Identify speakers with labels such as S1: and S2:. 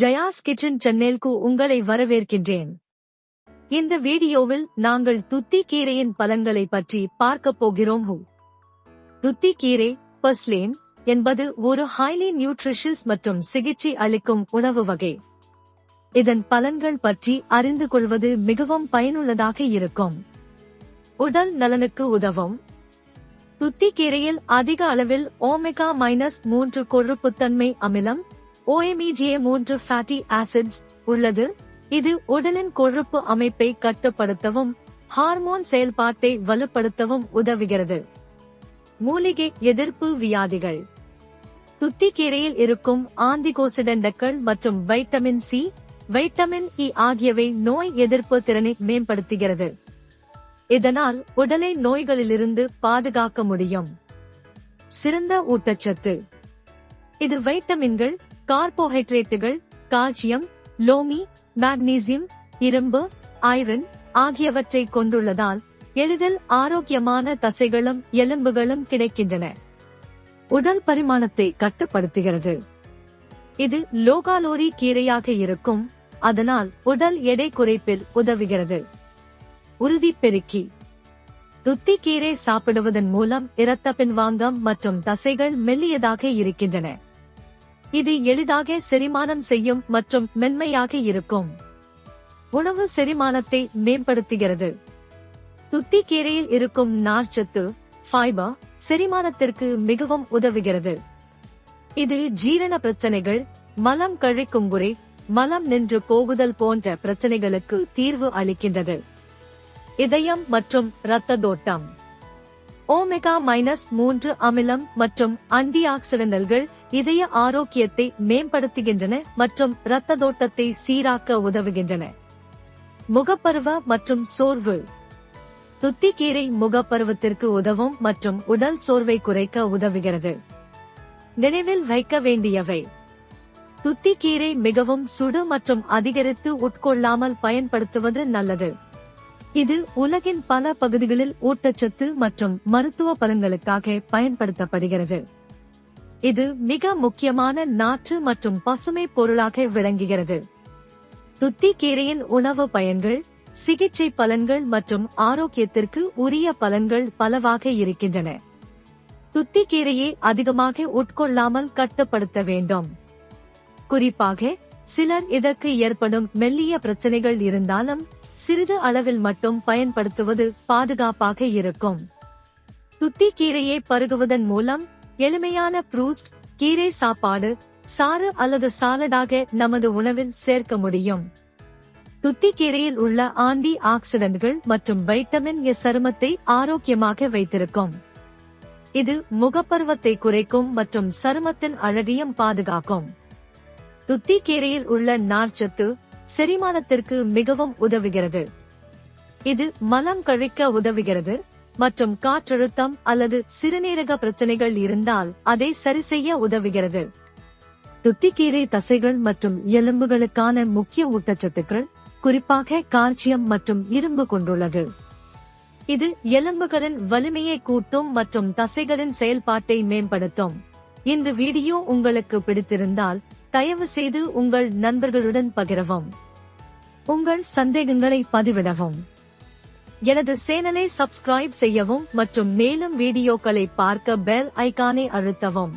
S1: Jaya's kitchen சென்னேல்கு உங்களை வரவேற்கின்றேன். இந்த வீடியோவில் நாங்கள் துத்தி கீரையின் பலன்களை பற்றி பார்க்கப் போகிறோம். ஹூ. துத்தி கீரை பஸ்லேன் என்பது ஒரு ஹைலி நியூட்ரிஷியஸ் மற்றும் சிகிச்சை அளிக்கும் உணவு வகை. இதன் பலன்கள் பற்றி அறிந்து கொள்வது மிகவும் பயனுள்ளதாக இருக்கும். உடல் நலனுக்கு உதவும். துத்திக்கீரையில் அதிக அளவில் ஓமெகா மைனஸ் மூன்று கொழுப்புத்தன்மை அமிலம் ஓஎம்இஜே மூன்று ஃபேட்டி ஆசிட்ஸ் உள்ளது. இது உடலின் கொழுப்பு அமைப்பை கட்டுப்படுத்தவும் ஹார்மோன் செயல்பாட்டை வலுப்படுத்தவும் உதவுகிறது. மூலிகை எதிர்ப்பு வியாதிகள். துத்திக்கீரையில் இருக்கும் ஆந்திகோசிடண்டக்கள் மற்றும் வைட்டமின் சி வைட்டமின் இ ஆகியவை நோய் எதிர்ப்பு திறனை மேம்படுத்துகிறது. இதனால் உடலை நோய்களிலிருந்து பாதுகாக்க முடியும். சிறந்த ஊட்டச்சத்து. இது வைட்டமின்கள் கார்போஹைட்ரேட்டுகள் கால்சியம் லோமி மாக்னீசியம் இரும்பு ஐரன் ஆகியவற்றை கொண்டுள்ளதால் எளிதில் ஆரோக்கியமான தசைகளும் எலும்புகளும் கிடைக்கின்றன. உடல் பரிமாணத்தை கட்டுப்படுத்துகிறது. இது லோகாலோரி கீரையாக இருக்கும் அதனால் உடல் எடை குறைப்பில் உதவுகிறது. உறுதி பெருக்கி. துத்தி கீரை சாப்பிடுவதன் மூலம் இரத்த பின்வாங்கம் மற்றும் தசைகள் மெல்லியதாக இருக்கின்றன. இது எளிதாக செரிமானம் செய்யும் மற்றும் மென்மையாக இருக்கும். உணவு செரிமானத்தை மேம்படுத்துகிறது. துத்திக்கீரையில் இருக்கும் நார்ச்சத்து ஃபைபர் செரிமானத்திற்கு மிகவும் உதவுகிறது. இது ஜீரண பிரச்சனைகள் மலம் கழிக்கும் குறை மலம் நின்று போகுதல் போன்ற பிரச்சனைகளுக்கு தீர்வு அளிக்கின்றது. இதயம் மற்றும் இரத்த தோட்டம். ஓமெகா மைனஸ் மூன்று அமிலம் மற்றும் அண்டி ஆக்சிடென்டல்கள் இதய ஆரோக்கியத்தை மேம்படுத்துகின்றன மற்றும் இரத்த தோட்டத்தை சீராக்க உதவுகின்றன. முகப்பருவ மற்றும் சோர்வு. துத்திக்கீரை முகப்பருவத்திற்கு உதவும் மற்றும் உடல் சோர்வை குறைக்க உதவுகிறது. நினைவில் வைக்க வேண்டியவை. துத்திக்கீரை மிகவும் சுடு மற்றும் அதிகரித்து உட்கொள்ளாமல் பயன்படுத்துவது நல்லது. இது உலகின் பல பகுதிகளில் ஊட்டச்சத்து மற்றும் மருத்துவ பலன்களுக்காக பயன்படுத்தப்படுகிறது. இது மிக முக்கியமான நாற்று மற்றும் பசுமை பொருளாக விளங்குகிறது. துத்திக்கீரையின் உணவு பயன்கள் சிகிச்சை பலன்கள் மற்றும் ஆரோக்கியத்திற்கு உரிய பலன்கள் பலவாக இருக்கின்றன. துத்திக்கீரையை அதிகமாக உட்கொள்ளாமல் கட்டுப்படுத்த வேண்டும். குறிப்பாக சிலர் இதற்கு ஏற்படும் மெல்லிய பிரச்சனைகள் இருந்தாலும் சிறிது அளவில் மட்டும் பயன்படுத்துவது பாதுகாப்பாக இருக்கும். துத்திக்கீரையை பருகுவதன் மூலம் எளிமையான ப்ரூஸ்ட் கீரை சாப்பாடு சாறு அல்லது சாலடாக நமது உணவில் சேர்க்க முடியும். துத்திக்கீரையில் உள்ள ஆண்டி ஆக்சிடென்ட்கள் மற்றும் வைட்டமின் எ சருமத்தை ஆரோக்கியமாக வைத்திருக்கும். இது முகப்பருவத்தை குறைக்கும் மற்றும் சருமத்தின் அழகையும் பாதுகாக்கும். துத்திக்கீரையில் உள்ள நார்ச்சத்து செரிமானத்திற்கு மிகவும் உதவுகிறது. இது மலம் கழிக்க உதவுகிறது மற்றும் காற்றழுத்தம் அல்லது சிறுநீரக பிரச்சனைகள் இருந்தால் அதை சரி செய்ய உதவுகிறது. துத்திக்கீரை தசைகள் மற்றும் எலும்புகளுக்கான முக்கிய ஊட்டச்சத்துக்கள் குறிப்பாக கால்சியம் மற்றும் இரும்பு கொண்டுள்ளது. இது எலும்புகளின் வலிமையை கூட்டும் மற்றும் தசைகளின் செயல்பாட்டை மேம்படுத்தும். இந்த வீடியோ உங்களுக்கு பிடித்திருந்தால் தயவு செய்து உங்கள் நண்பர்களுடன் பகிரவும். உங்கள் சந்தேகங்களை பதிவிடவும். எனது சேனலை சப்ஸ்கிரைப் செய்யவும் மற்றும் மேலும் வீடியோக்களை பார்க்க பெல் ஐகானை அழுத்தவும்.